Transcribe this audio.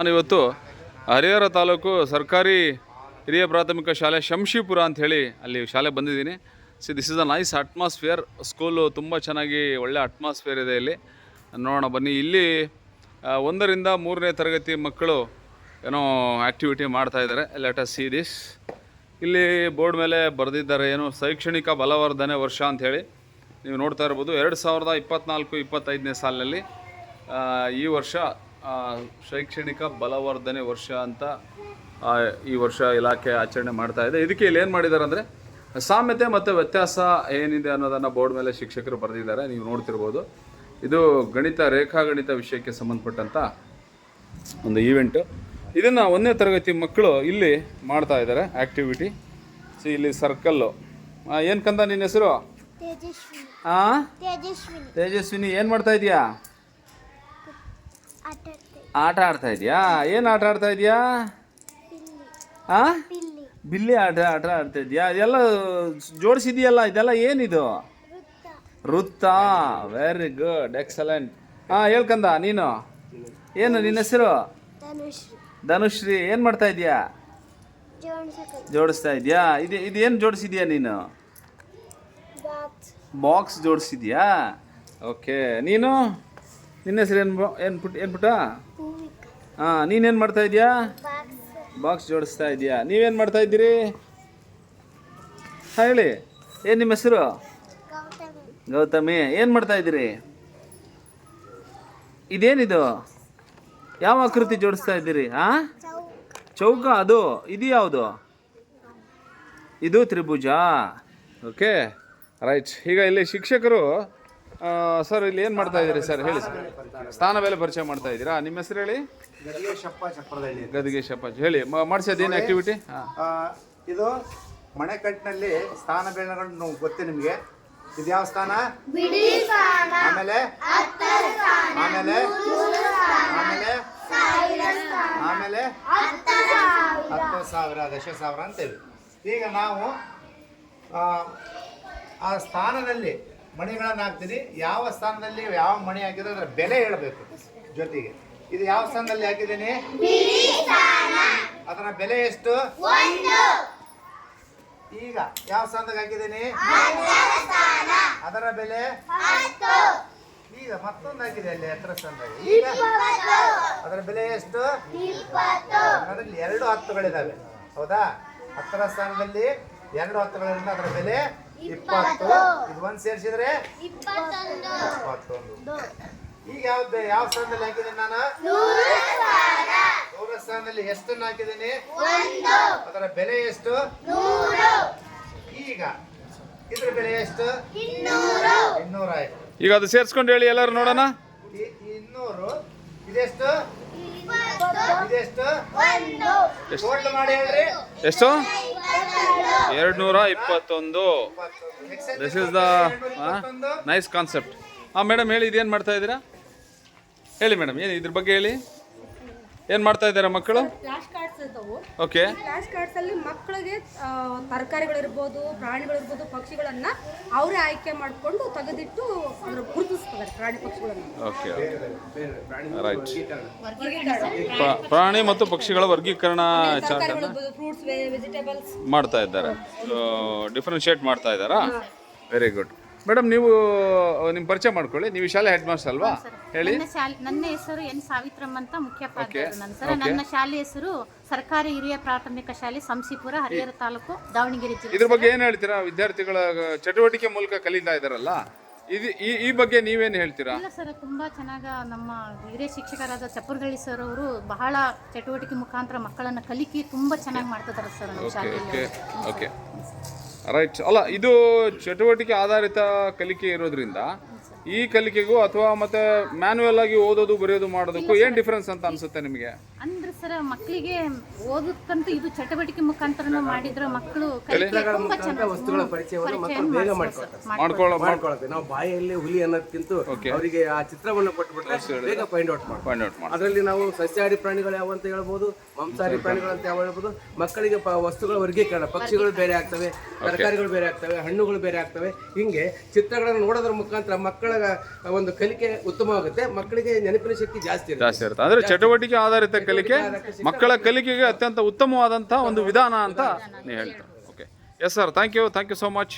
ನಾನು ಇವತ್ತು ಹರಿಹರ ತಾಲೂಕು ಸರ್ಕಾರಿ ಹಿರಿಯ ಪ್ರಾಥಮಿಕ ಶಾಲೆ ಶಂಶಿಪುರ ಅಂತ ಹೇಳಿ ಅಲ್ಲಿ ಶಾಲೆ ಬಂದಿದ್ದೀನಿ. See this is a nice atmosphere school ತುಂಬ ಚೆನ್ನಾಗಿ ಒಳ್ಳೆ ಅಟ್ಮಾಸ್ಫಿಯರ್ ಇದೆ ಇಲ್ಲಿ. ನೋಡೋಣ, ಬನ್ನಿ. ಇಲ್ಲಿ ಒಂದರಿಂದ ಮೂರನೇ ತರಗತಿ ಮಕ್ಕಳು ಏನೋ ಆ್ಯಕ್ಟಿವಿಟಿ ಮಾಡ್ತಾ ಇದ್ದಾರೆ. ಲೆಟ್ ಅಸ್ ಸಿ ದಿಸ್ ಇಲ್ಲಿ ಬೋರ್ಡ್ ಮೇಲೆ ಬರೆದಿದ್ದಾರೆ ಏನು, ಶೈಕ್ಷಣಿಕ ಬಲವರ್ಧನೆ ವರ್ಷ ಅಂಥೇಳಿ ನೀವು ನೋಡ್ತಾ ಇರ್ಬೋದು, ಎರಡು ಸಾವಿರದ ಇಪ್ಪತ್ತ್ನಾಲ್ಕು ಇಪ್ಪತ್ತೈದನೇ ಸಾಲಿನಲ್ಲಿ ಈ ವರ್ಷ ಶೈಕ್ಷಣಿಕ ಬಲವರ್ಧನೆ ವರ್ಷ ಅಂತ ಈ ವರ್ಷ ಇಲಾಖೆ ಆಚರಣೆ ಮಾಡ್ತಾ ಇದೆ. ಇದಕ್ಕೆ ಇಲ್ಲಿ ಏನು ಮಾಡಿದ್ದಾರೆ ಅಂದರೆ ಸಾಮ್ಯತೆ ಮತ್ತು ವ್ಯತ್ಯಾಸ ಏನಿದೆ ಅನ್ನೋದನ್ನು ಬೋರ್ಡ್ ಮೇಲೆ ಶಿಕ್ಷಕರು ಬರೆದಿದ್ದಾರೆ ನೀವು ನೋಡ್ತಿರ್ಬೋದು. ಇದು ಗಣಿತ ರೇಖಾ ಗಣಿತ ವಿಷಯಕ್ಕೆ ಸಂಬಂಧಪಟ್ಟಂಥ ಒಂದು ಈವೆಂಟು ಇದನ್ನು ಒಂದನೇ ತರಗತಿ ಮಕ್ಕಳು ಇಲ್ಲಿ ಮಾಡ್ತಾ ಇದ್ದಾರೆ ಆ್ಯಕ್ಟಿವಿಟಿ ಸೊ ಇಲ್ಲಿ ಸರ್ಕಲ್ಲು ಏನು ಕಂದ ನಿನ್ನ ಹೆಸರು? ಹಾಂ ತೇಜಸ್ವಿನಿ. ಏನು ಮಾಡ್ತಾ ಇದೀಯಾ? ಆಟ ಆಡ್ತಾ ಇದೆಯಾ? ಏನು ಆಟ ಆಡ್ತಾ ಇದೆಯಾ? ಆ? ಬಿಲ್ಲಿ ಆಟ ಆಟ ಆಡ್ತಾ ಇದೆಯಾ? ಇದೆಲ್ಲ ಜೋಡಿಸಿದೆಯಲ್ಲ ಇದೆಲ್ಲ ಏನಿದು? ವೃತ್ತ. ವೆರಿ ಗುಡ್ ಎಕ್ಸಲೆಂಟ್ ಹಾಂ ಹೇಳ್ಕಂದ ನೀನು? ಏನು ನಿನ್ನ ಹೆಸರು? ಧನುಶ್ರೀ. ಏನು ಮಾಡ್ತಾ ಇದೆಯಾ? ಜೋಡಿಸ್ತಾ ಇದೆಯಾ? ಇದು ಇದು ಏನು ಜೋಡಿಸಿದ್ಯಾ ನೀನು? ಬಾಕ್ಸ್ ಜೋಡಿಸಿದ್ಯಾ? ಓಕೆ ನೀನು? ನಿನ್ನ ಹೆಸರು ಏನು ಏನು ಪುಟ್ ಏನು ಪುಟ್ಟ? ಹಾಂ ನೀನೇನು ಮಾಡ್ತಾ ಇದೀಯಾ? ಬಾಕ್ಸ್. ಜೋಡಿಸ್ತಾ ಇದೆಯಾ? ನೀವೇನು ಮಾಡ್ತಾ ಇದ್ದೀರಿ? ಹಾಂ ಹೇಳಿ. ಏನು ನಿಮ್ಮ ಹೆಸರು? ಗೌತಮಿ. ಏನು ಮಾಡ್ತಾ ಇದ್ದೀರಿ? ಇದೇನಿದು? ಯಾವ ಆಕೃತಿ ಜೋಡಿಸ್ತಾ ಇದ್ದೀರಿ ಹಾಂ ಚೌಕ ಅದು. ಇದು ಯಾವುದು? ಇದು ತ್ರಿಭುಜ. ಓಕೆ. ರೈಟ್. ಈಗ ಇಲ್ಲಿ ಶಿಕ್ಷಕರು ಸರ್ ಇಲ್ಲಿ ಏನು ಮಾಡ್ತಾ ಇದ್ದೀರಿ ಸರ್? ಹೇಳಿ ಸರ್. ಸ್ಥಾನ ಬೆಲೆ ಪರಿಚಯ ಮಾಡ್ತಾ ಇದ್ದೀರಾ? ನಿಮ್ಮ ಹೆಸರು ಹೇಳಿ? ಗದಿಗೇಶಪ್ಪ ಶಪಾಜ್ ಹೇಳಿ ಮಾಡಿಸೋದು ಏನು ಆಕ್ಟಿವಿಟಿ ಆ, ಇದು ಮಣೆಕಟ್ಟಿನಲ್ಲಿ ಸ್ಥಾನ ಬೆಳೆಗಳು ಗೊತ್ತೇ ನಿಮಗೆ? ಇದು ಯಾವ ಸ್ಥಾನ? ಆಮೇಲೆ? ಆಮೇಲೆ? ಆಮೇಲೆ? ಆಮೇಲೆ? ಹತ್ತು ಸಾವಿರ. ದಶ ಸಾವಿರ ಅಂತೇವೆ ಈಗ ನಾವು ಆ, ಆ ಸ್ಥಾನದಲ್ಲಿ ಮಣಿಗಳನ್ನು ಹಾಕ್ತೀನಿ ಯಾವ ಸ್ಥಾನದಲ್ಲಿ ಯಾವ ಮಣಿ ಹಾಕಿದ್ರೆ ಅದರ ಬೆಲೆ ಹೇಳಬೇಕು ಜೊತೆಗೆ. ಇದು ಯಾವ ಸ್ಥಾನದಲ್ಲಿ ಹಾಕಿದ್ದೀನಿ? ಅದರ ಬೆಲೆ ಎಷ್ಟು? ಈಗ ಯಾವ ಸ್ಥಾನದಾಗ ಹಾಕಿದ್ದೀನಿ? ಅದರ ಬೆಲೆ? ಈಗ ಮತ್ತೊಂದು ಹಾಕಿದೆ ಅಲ್ಲಿ ಎತ್ತರ ಸ್ಥಾನದಾಗ. ಈಗ ಅದರ ಬೆಲೆ ಎಷ್ಟು? ಅದರಲ್ಲಿ ಎರಡು ಹತ್ತುಗಳಿದಾವೆ. ಹೌದಾ? ಹತ್ತರ ಸ್ಥಾನದಲ್ಲಿ ಎರಡು ಹತ್ತುಗಳಿಂದ ಅದರ ಬೆಲೆ ಇಪ್ಪತ್ತು. ಇದು ಒಂದು ಸೇರಿಸಿದ್ರೆ ಇಪ್ಪತ್ತೊಂದು. ಈಗ ಯಾವ್ದು ಯಾವ ಸ್ಥಾನದಲ್ಲಿ ಹಾಕಿದೀನಿ ನಾನು? ನೂರ ಸ್ಥಾನದಲ್ಲಿ ಎಷ್ಟನ್ನು ಹಾಕಿದ್ದೀನಿ? ಅದರ ಬೆಲೆ ಎಷ್ಟು? ಈಗ ಇದ್ರ ಬೆಲೆ ಎಷ್ಟು? ಇನ್ನೂರ. ಆಯ್ತು ಈಗ ಅದು ಸೇರಿಸ್ಕೊಂಡು ಹೇಳಿ ಎಲ್ಲರೂ ನೋಡೋಣ. ಇನ್ನೂರು ಇದೆಷ್ಟು? ಇದೆಷ್ಟು? ಟೋಟಲ್ ಮಾಡಿ ಹೇಳ್ರಿ. ಎಷ್ಟು? ಎರಡು ನೂರ ಇಪ್ಪತ್ತೊಂದು. This is the nice concept ಹಾಂ ಮೇಡಮ್ ಹೇಳಿ ಇದೇನು ಮಾಡ್ತಾ ಇದ್ದೀರಾ? ಹೇಳಿ ಮೇಡಮ್ ಏನು ಇದ್ರ ಬಗ್ಗೆ ಹೇಳಿ? ಏನು ಮಾಡ್ತಾ ಇದ್ದಾರೆ ಮಕ್ಕಳು? ಫ್ಲಾಶ್ ಕಾರ್ಡ್ಸ್ ಇದ್ದವು ಓಕೆ ಫ್ಲಾಶ್ ಕಾರ್ಡ್ಸ್ ಅಲ್ಲಿ ಮಕ್ಕಳಿಗೆ ತರಕಾರಿಗಳಿರ್ಬೋದು ಪ್ರಾಣಿಗಳಿರ್ಬೋದು ಪಕ್ಷಿಗಳನ್ನ ಅವರೇ ಆಯ್ಕೆ ಮಾಡಿಕೊಂಡು ತೆಗೆದಿಟ್ಟು ಅದ್ರ ಗುರುತಿಸ್ತಾರೆ ಪ್ರಾಣಿ ಪಕ್ಷಿಗಳನ್ನ. ಓಕೆ ರೈಟ್ ಪ್ರಾಣಿ ಮತ್ತು ಪಕ್ಷಿಗಳ ವರ್ಗೀಕರಣ ಚಾರ್ಟನ್ನು ತರಕಾರಿಗಳಿರ್ಬೋದು ಫ್ರೂಟ್ಸ್ ವೆಜಿಟೇಬಲ್ಸ್ ಮಾಡ್ತಾ ಇದ್ದಾರೆ. ಡಿಫ್ರೆನ್ಶಿಯೇಟ್ ಮಾಡ್ತಾ ಇದ್ದಾರಾ? ವೆರಿ ಗುಡ್ ಮೇಡಮ್ ನೀವು ನಿಮ್ಮ ಪರಿಚಯ ಮಾಡ್ಕೊಳ್ಳಿ. ನೀವು ಶಾಲೆ ಹೆಡ್ ಮಾಸ್ಟರ್ ಅಲ್ವಾ ಹೇಳಿ. ನನ್ನ ಶಾಲೆ ನನ್ನ ಹೆಸರು ಎನ್ ಸಾವಿತ್ರಮ್ಮ ಅಂತ ಮುಖ್ಯೋಪಾಧ್ಯಾಯರು ನನ್ನ ಸರ್. ನನ್ನ ಶಾಲೆ ಹೆಸರು ಸರ್ಕಾರಿ ಹಿರಿಯ ಪ್ರಾಥಮಿಕ ಶಾಲೆ ಸಂಸಿಪುರ ಹರಿಹರ ತಾಲೂಕು ದಾವಣಗೆರೆ ಜಿಲ್ಲೆ. ಇದ್ರ ಬಗ್ಗೆ ಏನು ಹೇಳ್ತೀರಾ? ವಿದ್ಯಾರ್ಥಿಗಳ ಚಟುವಟಿಕೆ ಮೂಲಕ ಕಲಿತಾ ಇದ್ದಾರಲ್ಲ ಇದು ಈ ಈ ಬಗ್ಗೆ ನೀವೇನು ಹೇಳ್ತೀರಾ? ಇಲ್ಲ ಸರ್. ತುಂಬಾ ಚೆನ್ನಾಗ ನಮ್ಮ ಹಿರಿಯ ಶಿಕ್ಷಕರಾದ ಚಪ್ಪರದಳ್ಳಿ ಸರ್ ಅವರು ಬಹಳ ಚಟುವಟಿಕೆ ಮುಖಾಂತರ ಮಕ್ಕಳನ್ನ ಕಲಿಕೆ ತುಂಬಾ ಚೆನ್ನಾಗಿ ಮಾಡ್ತಿದ್ದಾರೆ ಸರ್ ನಮ್ಮ ಶಾಲೆಯಲ್ಲಿ. ಓಕೆ ರೈಟ್ ಅಲ್ಲ ಇದು ಚಟುವಟಿಕೆ ಆಧಾರಿತ ಕಲಿಕೆ ಇರೋದ್ರಿಂದ ಈ ಕಲಿಕೆಗೂ ಅಥವಾ ಮತ್ತೆ ಮ್ಯಾನ್ಯಲ್ ಆಗಿ ಓದೋದು ಬರೆಯೋದು ಮಾಡೋದಕ್ಕೂ ಏನು ಡಿಫ್ರೆನ್ಸ್ ಅಂತ ಅನ್ಸುತ್ತೆ ನಿಮಗೆ? ಸರ್ ಮಕ್ಕಳಿಗೆ ಓದಕ್ಕಂತೂ ಇದು ಚಟುವಟಿಕೆ ಮುಖಾಂತರ ಮಾಡಿದ್ರೆ ಮಕ್ಕಳು ಕಲಿಕೆ ತುಂಬಾ ಚೆನ್ನಾಗಿ ವಸ್ತುಗಳ ಪರಿಚಯವನ್ನು ಮಕ್ಕಳು ಬೇಗ ಮಾಡ್ಕೊಳ್ತಾರೆ. ಮಾಡ್ಕೊಳ್ಳೋ ಮಾಡ್ಕೊಳತ್ತೆ ನಾವು ಬಾಯಲ್ಲಿ ಹುಲಿ ಅನ್ನೋದಕ್ಕಿಂತ ಅವರಿಗೆ ಆ ಚಿತ್ರವನ್ನು ಕೊಟ್ಬಿಟ್ರೆ ಬೇಗ ಫೈಂಡ್ ಔಟ್ ಮಾಡ್ತಾರೆ. ಫೈಂಡ್ ಔಟ್ ಅದರಲ್ಲಿ ನಾವು ಸಸ್ಯಾಹಾರಿ ಪ್ರಾಣಿಗಳು ಯಾವ ಅಂತ ಹೇಳ್ಬೋದು ಮಾಂಸಾಹಾರಿ ಪ್ರಾಣಿಗಳು ಅಂತ ಯಾವ ಹೇಳ್ಬೋದು ಮಕ್ಕಳಿಗೆ ಪ- ವಸ್ತುಗಳ ವರ್ಗೀಕರಣ ಪಕ್ಷಿಗಳು ಬೇರೆ ಆಗ್ತವೆ ತರಕಾರಿಗಳು ಬೇರೆ ಆಗ್ತವೆ ಹಣ್ಣುಗಳು ಬೇರೆ ಆಗ್ತವೆ. ಹಿಂಗೆ ಚಿತ್ರಗಳನ್ನು ನೋಡೋದ್ರ ಮುಖಾಂತರ ಮಕ್ಕಳ ಒಂದು ಕಲಿಕೆ ಉತ್ತಮವಾಗುತ್ತೆ. ಮಕ್ಕಳಿಗೆ ನೆನಪಿನ ಶಕ್ತಿ ಜಾಸ್ತಿ ಅಂದ್ರೆ ಇರುತ್ತೆ. ಅಂದರೆ ಚಟುವಟಿಕೆ ಆಧಾರಿತ ಕಲಿಕೆ ಮಕ್ಕಳ ಕಲಿಕೆಗೆ ಅತ್ಯಂತ ಉತ್ತಮವಾದಂಥ ಒಂದು ವಿಧಾನ ಅಂತ ಹೇಳ್ತಾರೆ okay yes sir thank you thank you so much